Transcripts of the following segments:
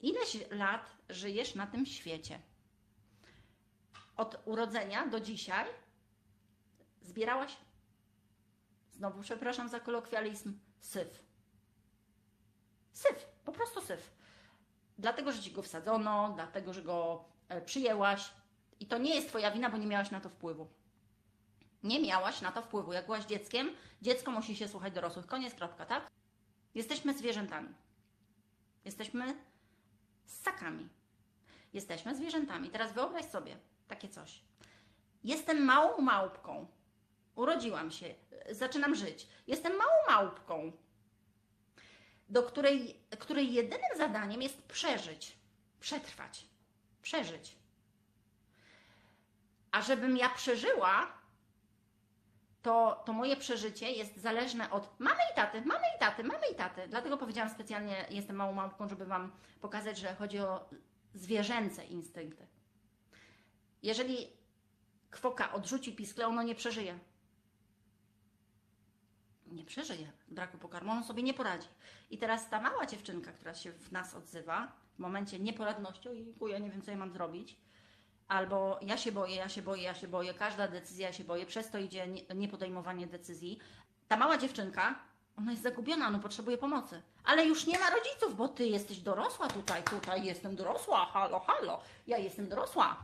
Ileś lat żyjesz na tym świecie? Od urodzenia do dzisiaj zbierałaś, znowu przepraszam za kolokwializm, syf. Syf, po prostu syf. Dlatego, że ci go wsadzono, dlatego, że go e, przyjęłaś. I to nie jest Twoja wina, bo nie miałaś na to wpływu. Nie miałaś na to wpływu. Jak byłaś dzieckiem, dziecko musi się słuchać dorosłych. Koniec, kropka, tak? Jesteśmy zwierzętami. Jesteśmy ssakami. Jesteśmy zwierzętami. Teraz wyobraź sobie takie coś. Jestem małą małpką. Urodziłam się, zaczynam żyć. Jestem małą małpką, do której, której jedynym zadaniem jest przeżyć, przetrwać, przeżyć. A żebym ja przeżyła, to, to moje przeżycie jest zależne od mamy i taty, mamy i taty, mamy i taty. Dlatego powiedziałam specjalnie, jestem małą małpką, żeby Wam pokazać, że chodzi o zwierzęce instynkty. Jeżeli kwoka odrzuci pisklę, ono nie przeżyje. Nie przeżyje braku pokarmu, on sobie nie poradzi. I teraz ta mała dziewczynka, która się w nas odzywa, w momencie nieporadności, ojejku, ja nie wiem, co ja mam zrobić, albo ja się boję, ja się boję, ja się boję, każda decyzja się boję, przez to idzie nie- niepodejmowanie decyzji. Ta mała dziewczynka, ona jest zagubiona, ona potrzebuje pomocy. Ale już nie ma rodziców, bo ty jesteś dorosła tutaj, tutaj jestem dorosła, halo, halo, ja jestem dorosła.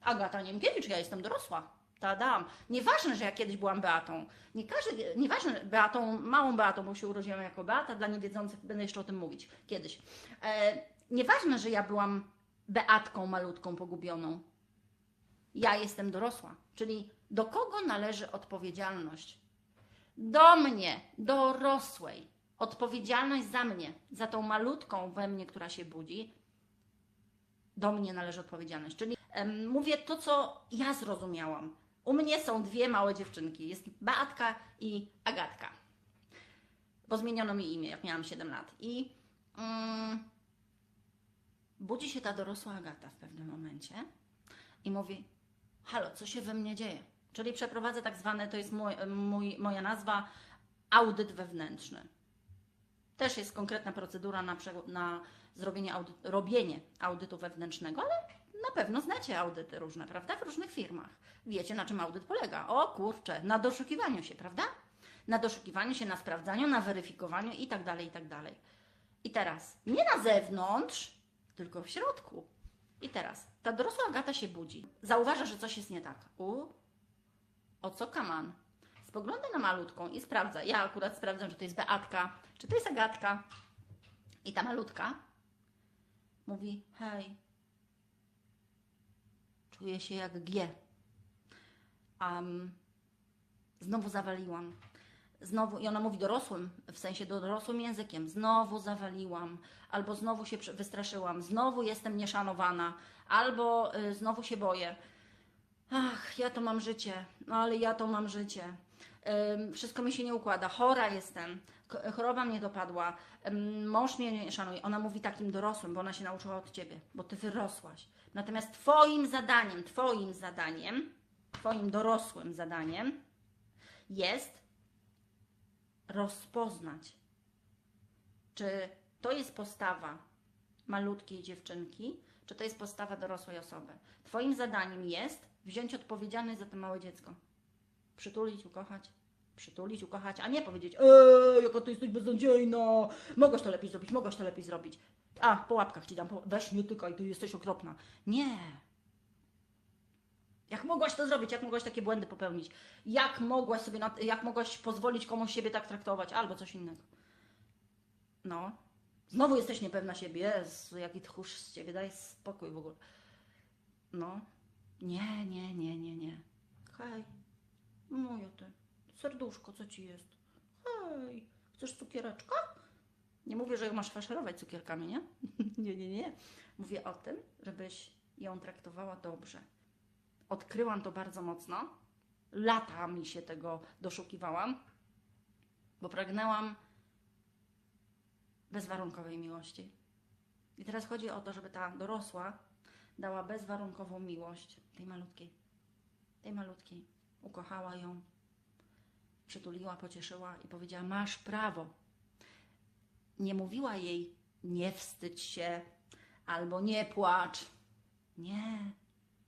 Agata Niemkiewicz, ja jestem dorosła. Tadam. Nieważne, że ja kiedyś byłam Beatą. Nie każdy, nieważne, Beatą, małą Beatą, bo się urodziłam jako Beata, dla niewiedzących będę jeszcze o tym mówić kiedyś. E, nieważne, że ja byłam Beatką malutką, pogubioną. Ja jestem dorosła. Czyli do kogo należy odpowiedzialność? Do mnie, dorosłej. Odpowiedzialność za mnie, za tą malutką we mnie, która się budzi, do mnie należy odpowiedzialność. Czyli em, mówię to, co ja zrozumiałam. U mnie są dwie małe dziewczynki. Jest Beatka i Agatka. Bo zmieniono mi imię, jak miałam 7 lat. I mm, budzi się ta dorosła Agata w pewnym momencie i mówi: Halo, co się we mnie dzieje? Czyli przeprowadzę tak zwane, to jest mój, mój, moja nazwa, audyt wewnętrzny. Też jest konkretna procedura na, na zrobienie audy- robienie audytu wewnętrznego, ale na pewno znacie audyty różne, prawda? W różnych firmach. Wiecie, na czym audyt polega. O kurczę, na doszukiwaniu się, prawda? Na doszukiwaniu się, na sprawdzaniu, na weryfikowaniu i tak dalej, i tak dalej. I teraz, nie na zewnątrz, tylko w środku. I teraz, ta dorosła Agata się budzi. Zauważa, że coś jest nie tak. U, o co kaman? Spogląda na malutką i sprawdza. Ja akurat sprawdzam, czy to jest Beatka, czy to jest Agatka. I ta malutka mówi: Hej, czuję się jak G. Um, znowu zawaliłam. Znowu, i ona mówi dorosłym, w sensie dorosłym językiem, znowu zawaliłam, albo znowu się wystraszyłam, znowu jestem nieszanowana, albo y, znowu się boję. Ach, ja to mam życie, no ale ja to mam życie. Ym, wszystko mi się nie układa, chora jestem, choroba mnie dopadła, Ym, mąż mnie nie szanuje. Ona mówi takim dorosłym, bo ona się nauczyła od ciebie, bo ty wyrosłaś. Natomiast twoim zadaniem, twoim zadaniem, twoim dorosłym zadaniem jest rozpoznać, czy to jest postawa malutkiej dziewczynki, czy to jest postawa dorosłej osoby. Twoim zadaniem jest wziąć odpowiedzialność za to małe dziecko. Przytulić, ukochać, przytulić, ukochać, a nie powiedzieć, eee, jaka ty jesteś beznadziejna, mogłaś to lepiej zrobić, mogłaś to lepiej zrobić. A, po łapkach ci dam, po... weź nie tykaj, ty jesteś okropna. Nie. Jak mogłaś to zrobić? Jak mogłaś takie błędy popełnić? Jak mogłaś sobie, jak mogłaś pozwolić komuś siebie tak traktować? Albo coś innego. No. Znowu jesteś niepewna siebie. Jezu, jaki tchórz z ciebie, daj spokój w ogóle. No. Nie, nie, nie, nie, nie. Hej. Moja ty. Serduszko, co ci jest? Hej. Chcesz cukiereczka? Nie mówię, że ją masz faszerować cukierkami, nie? nie, nie, nie. Mówię o tym, żebyś ją traktowała dobrze. Odkryłam to bardzo mocno. Latami się tego doszukiwałam, bo pragnęłam bezwarunkowej miłości. I teraz chodzi o to, żeby ta dorosła dała bezwarunkową miłość tej malutkiej. Tej malutkiej. Ukochała ją, przytuliła, pocieszyła i powiedziała: Masz prawo. Nie mówiła jej nie wstydź się albo nie płacz. Nie.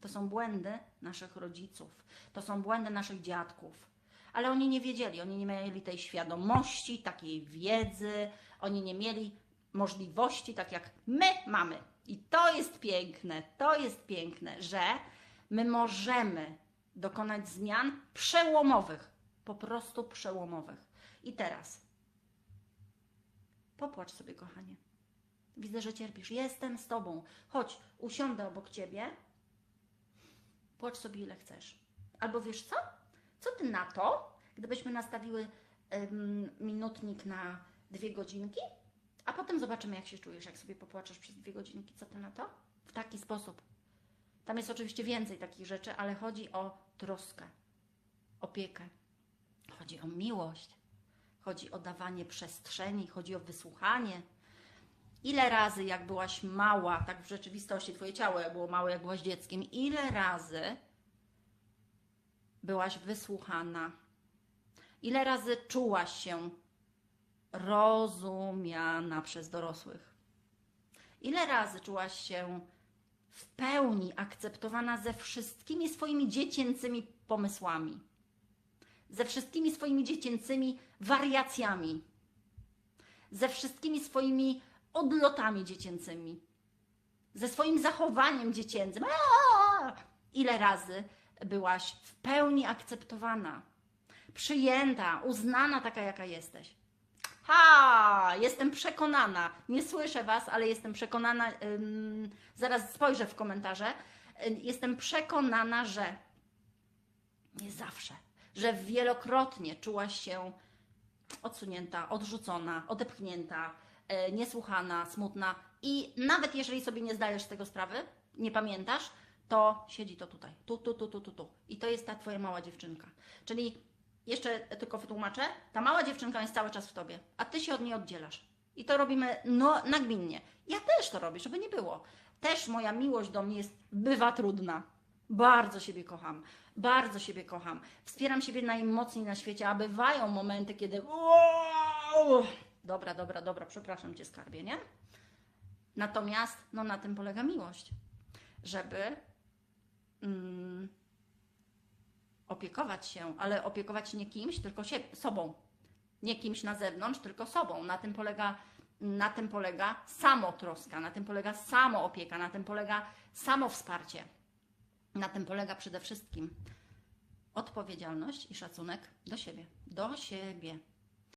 To są błędy naszych rodziców, to są błędy naszych dziadków. Ale oni nie wiedzieli, oni nie mieli tej świadomości, takiej wiedzy, oni nie mieli możliwości, tak jak my mamy. I to jest piękne, to jest piękne, że my możemy dokonać zmian przełomowych, po prostu przełomowych. I teraz popłacz sobie, kochanie. Widzę, że cierpisz. Jestem z tobą. Chodź, usiądę obok ciebie. Płacz sobie ile chcesz. Albo wiesz co? Co ty na to, gdybyśmy nastawiły ym, minutnik na dwie godzinki, a potem zobaczymy, jak się czujesz, jak sobie popłaczesz przez dwie godzinki. Co ty na to? W taki sposób. Tam jest oczywiście więcej takich rzeczy, ale chodzi o troskę, opiekę. Chodzi o miłość. Chodzi o dawanie przestrzeni, chodzi o wysłuchanie. Ile razy, jak byłaś mała, tak w rzeczywistości Twoje ciało było małe, jak byłaś dzieckiem, ile razy byłaś wysłuchana? Ile razy czułaś się rozumiana przez dorosłych? Ile razy czułaś się w pełni akceptowana ze wszystkimi swoimi dziecięcymi pomysłami? Ze wszystkimi swoimi dziecięcymi wariacjami? Ze wszystkimi swoimi odlotami dziecięcymi? Ze swoim zachowaniem dziecięcym? Aaaa! Ile razy byłaś w pełni akceptowana, przyjęta, uznana taka, jaka jesteś? Ha! Jestem przekonana, nie słyszę Was, ale jestem przekonana, ym, zaraz spojrzę w komentarze, jestem przekonana, że nie zawsze, że wielokrotnie czułaś się odsunięta, odrzucona, odepchnięta, niesłuchana, smutna i nawet jeżeli sobie nie zdajesz z tego sprawy, nie pamiętasz, to siedzi to tutaj, tu, tu, tu, tu, tu, tu. I to jest ta Twoja mała dziewczynka. Czyli jeszcze tylko wytłumaczę, ta mała dziewczynka jest cały czas w Tobie, a Ty się od niej oddzielasz. I to robimy no, nagminnie. Ja też to robię, żeby nie było. Też moja miłość do mnie jest, bywa trudna. Bardzo siebie kocham, bardzo siebie kocham. Wspieram siebie najmocniej na świecie, a bywają momenty, kiedy. Dobra, dobra, dobra, przepraszam cię, skarbie, nie? Natomiast, no na tym polega miłość, żeby mm, opiekować się, ale opiekować nie kimś, tylko się, sobą. Nie kimś na zewnątrz, tylko sobą. Na tym polega, na tym polega samotroska, na tym polega samoopieka, na tym polega samowsparcie. Na tym polega przede wszystkim odpowiedzialność i szacunek do siebie. Do siebie.